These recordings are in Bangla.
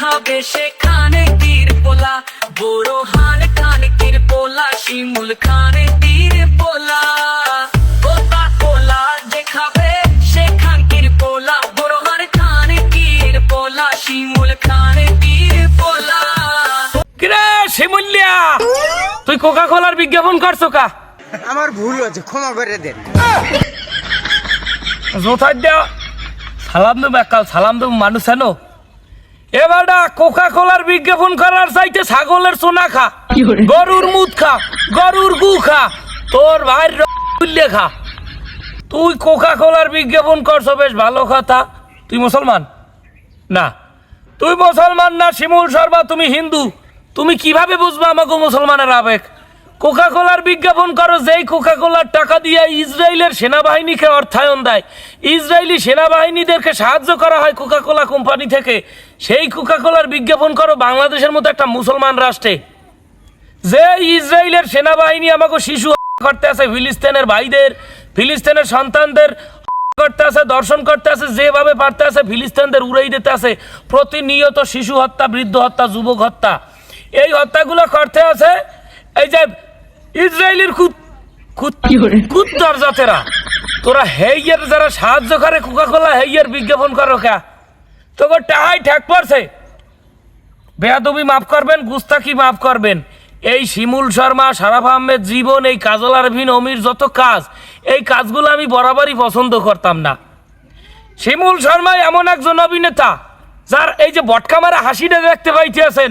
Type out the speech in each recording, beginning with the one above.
খাবে সেখানে তীর পোলা বড় হান খান তীর পোলা শিমুল খানে তীর পোলা যে খাবে সেখান তীর পোলা বড় হান খানে তীর পোলা শিমুল খানে তীর পোলা কিরে শিমুলিয়া তুই কোকা কোলার বিজ্ঞাপন করছ কা? আমার ভুল হচ্ছে ক্ষমা করে দেন। জোথার দেওয়া সালাম দেবো একাল সালাম দেবো মানুষ হেন? এবারটা কোকা কোলার বিজ্ঞাপন করার চাইতে ছাগলের সোনা খা। গরুর মুদ খা গরুর গু খা তোর ভাইয়ের রুল্লে খা। তুই কোকা কোলার বিজ্ঞাপন করছ বেশ ভালো কথা। তুই মুসলমান? না। তুই মুসলমান না শিমুল শর্মা তুমি হিন্দু। তুমি কীভাবে বুঝবে আমাকে মুসলমানের আবেগ? কোকা কোলার বিজ্ঞাপন করো, যেই কোকা কোলার টাকা দিয়ে ইসরায়েলের সেনাবাহিনীকে অর্থায়ন দেয়। ইসরায়েলি সেনাবাহিনীদেরকে সাহায্য করা হয় কোকা কোলা কোম্পানি থেকে। সেই কোকা কোলার বিজ্ঞাপন করো, বাংলাদেশের মতো একটা মুসলমান রাষ্ট্রে। যে ইসরায়েলের সেনাবাহিনী আমাকে শিশু করতে আছে, ফিলিস্তিনের ভাইদের, ফিলিস্তিনের সন্তানদের করতে আছে, দর্শন করতে আছে, যেভাবে পারতে আছে, ফিলিস্তিনদের উড়াই দিতে আছে। প্রতিনিয়ত শিশু হত্যা, বৃদ্ধ হত্যা, যুবক হত্যা। এই হত্যাগুলো করতে আছে, এই যে ইসরায়েলের কুত কুত্তর জাতেরা। তোরা হেইয়ের যারা সাহায্য করে কোকা কোলা হেইয়ের বিজ্ঞাপন করো কা? তোকে টাহাই ঠেক পড়ছে। বেয়াদবি মাফ করবেন গুস্তাকি মাফ করবেন। এই শিমুল শর্মা সারাফ আহমেদ জীবন এই কাজল আরভিন অমির যত কাজ এই কাজগুলো আমি বরাবরই পছন্দ করতাম না। শিমুল শর্মা এমন একজন অভিনেতা যার এই যে বটকা মারা হাসিটা দেখতে পাইতেছেন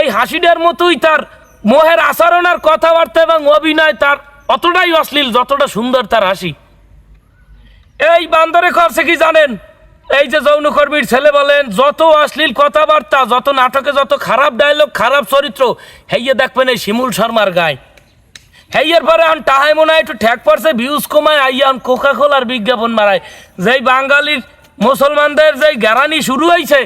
এই হাসিটার মতোই তার মোহের আচরণ আর কথাবার্তা এবং অভিনয় তার অতটাই অশ্লীল, যতটা সুন্দর তার হাসি। এই বান্দরে করছে কি জানেন? এই যে যৌনকর্মীর ছেলে বলেন, যত অশ্লীল কথাবার্তা, যত নাটকে যত খারাপ ডায়লগ খারাপ চরিত্র, হেইয়ে দেখবেন এই শিমুল শর্মার গায়ে। হেইয়ের পরে আন টাহাই মনে হয় একটু ঠেক পড়ছে ভিউজ কমায় আইয়ান কোকা কোলার বিজ্ঞাপন মারায় যেই বাঙালির, মুসলমানদের যেই গ্যারানি শুরু হয়েছে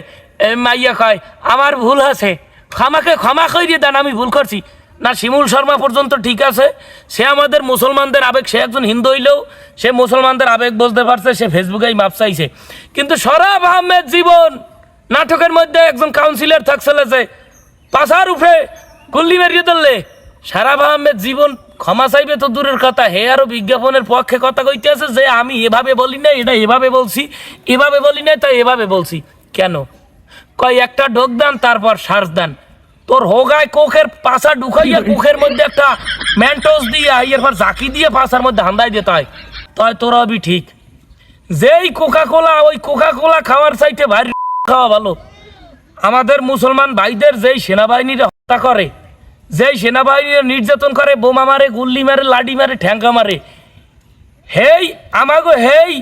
মাইয়া কয়, আমার ভুল আছে। ক্ষমাকে ক্ষমা করিয়ে দেন, আমি ভুল করছি। না, শিমুল শর্মা পর্যন্ত ঠিক আছে। সে আমাদের মুসলমানদের আবেগ, সে একজন হিন্দু হইলেও সে মুসলমানদের আবেগ বুঝতে পারছে, সে ফেসবুকেই মাপ চাইছে। কিন্তু সরাব আহমেদ জীবন নাটকের মধ্যে একজন কাউন্সিলর থাকছিল যে পাশার উপরে গুল্লি মেরিয়ে ধরলে, সারাব আহমেদ জীবন ক্ষমা চাইবে তো দূরের কথা। হে আরও বিজ্ঞাপনের পক্ষে কথা কইতে আছে যে, আমি এভাবে বলি না এটা এভাবে বলছি, এভাবে বলি না তাই এভাবে বলছি। কেন? কয়, একটা ঢোক দেন, তারপর শ্বাস দেন। তোর হোগায় কোখের পাশা ঢুকাইয়া কোখের মধ্যে একটা ম্যান্টোস দিয়ে আইয়ের পর জাকি দিয়ে পাশার মধ্যে হান্দাই দিতে হয়। তাই তোরা হবি ঠিক। যেই কোকা কোলা ওই কোকা কোলা খাওয়ার চাইতে ভারী খাওয়া ভালো। আমাদের মুসলমান ভাইদের যেই সেনাবাহিনীরা হত্যা করে, যেই সেনাবাহিনীরা নির্যাতন করে, বোমা মারে, গুল্লি মারে লাডি মারে ঠ্যাঙ্কা মারে, হেই, আমাগো হেই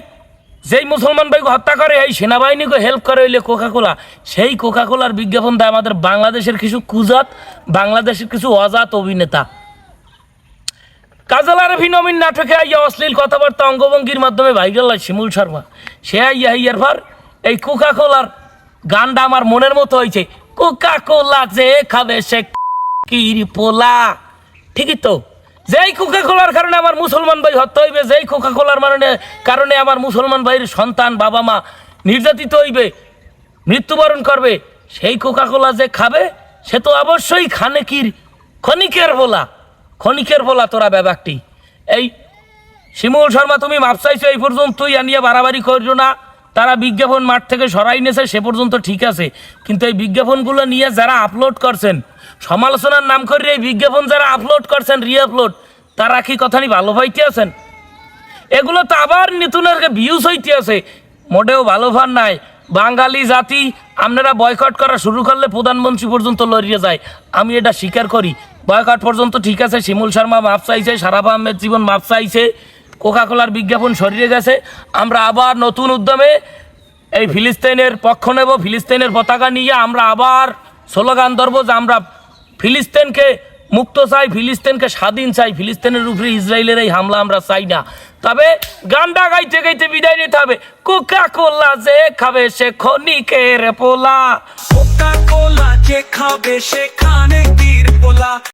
যেই মুসলমান ভাইকে হত্যা করে, এই সেনাবাহিনীকে হেল্প করে হইলে কোকা কোলা সেই কোকা কোলার বিজ্ঞাপন দেয় আমাদের বাংলাদেশের কিছু কুজাত, বাংলাদেশের কিছু অজাত অভিনেতা। কাজল আরফি নমিন নাটকে আইয়া অশ্লীল কথাবার্তা অঙ্গভঙ্গির মাধ্যমে ভাইরাল হয় শিমুল শর্মা। সে আইয়া আইয়ার পর এই কোকা কোলার গানটা আমার মনের মতো হয়েছে কোকা কোলা যে খাবে সে কির পোলা? ঠিকই তো? যেই কোকা কোলার কারণে আমার মুসলমান ভাই হত্যা হইবে, যেই কোকা কোলার মানে কারণে আমার মুসলমান ভাইয়ের সন্তান বাবা মা নির্যাতিত হইবে, মৃত্যুবরণ করবে, সেই কোকা কোলা যে খাবে, সে তো অবশ্যই খানেকির, ক্ষণিকের বলা ক্ষণিকের বলা তোরা ব্যাপারটি। এই শিমুল শর্মা, তুমি মাপ চাইছো এই পর্যন্তই আনিয়া বাড়াবাড়ি করিও না। তারা বিজ্ঞাপন মাঠ থেকে সরাই নিয়েছে, সে পর্যন্ত ঠিক আছে। কিন্তু এই বিজ্ঞাপনগুলো নিয়ে যারা আপলোড করছেন, সমালোচনার নাম করে এই বিজ্ঞাপন যারা আপলোড করছেন রি আপলোড তারা কি কথা কথানি ভালো পাইতে আছেন? এগুলো তো আবার নতুনের ভিউজ হইতে আছে। মোটেও ভালো ভার নাই। বাঙালি জাতি, আপনারা বয়কট করা শুরু করলে প্রধানমন্ত্রী পর্যন্ত লড়িয়ে যায়। আমি এটা স্বীকার করি। বয়কট পর্যন্ত ঠিক আছে, শিমুল শর্মা মাপ চাইছে, সারাফ আহমেদ জীবন মাপ চাইছে। কোকা কোলার বিজ্ঞাপন সরিয়ে গেছে। আমরা আবার নতুন উদ্যমে এই ফিলিস্তিনের পক্ষ নেব, ফিলিস্তিনের পতাকা নিয়ে আমরা আবার স্লোগান ধরবো যে আমরা ফিলিস্তিনকে মুক্ত চাই, ফিলিস্তিনকে স্বাধীন চাই, ফিলিস্তিনের উপরে ইসরায়েলের এই হামলা আমরা চাই না। তবে গানটা গাইতে গাইতে বিদায় নিতে হবে। কোকা কোলা যে খাবে সে খনিকের পোলা। কোকা কোলা যে খাবে সেখানে তীর পোলা।